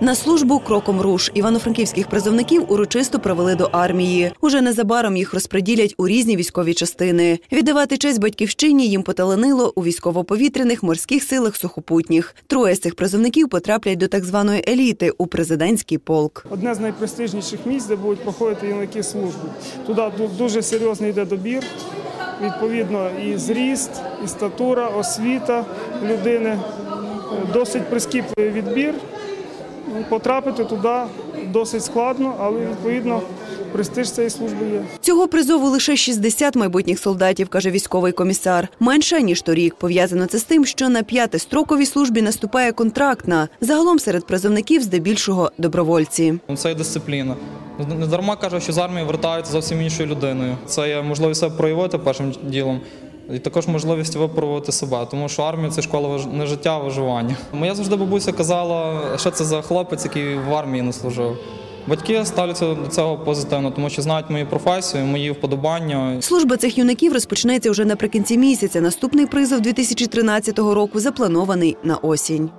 На службу кроком руш івано-франківських призовників урочисто провели до армії. Уже незабаром їх розподілять у різні військові частини. Віддавати честь батьківщині їм поталанило у військово-повітряних морських силах сухопутніх. Троє з цих призовників потраплять до так званої еліти у президентський полк. Одне з найпрестижніших місць, де будуть проходити юнаки службу. Туди ду- дуже серйозний йде добір. Відповідно, і зріст, і статура, освіта людини. Досить прискіпливий відбір. Потрапити туди досить складно, але відповідно престиж цієї служби є. Цього призову лише 60 майбутніх солдатів, каже військовий комісар. Менше ніж торік. Пов'язано це з тим, що на п'ятистроковій службі наступає контрактна. Загалом серед призовників здебільшого добровольці. Це є дисципліна. Не дарма кажуть, що з армії вертаються зовсім іншою людиною. Це є можливість себе проявити першим ділом. І також можливість випробувати себе, тому що армія це школа не життя, а виживання. Моя завжди бабуся казала, що це за хлопець, який в армії не служив. Батьки ставляться до цього позитивно, тому що знають мою професію, мої вподобання. Служба цих юнаків розпочнеться вже наприкінці місяця. Наступний призов 2013 року запланований на осінь.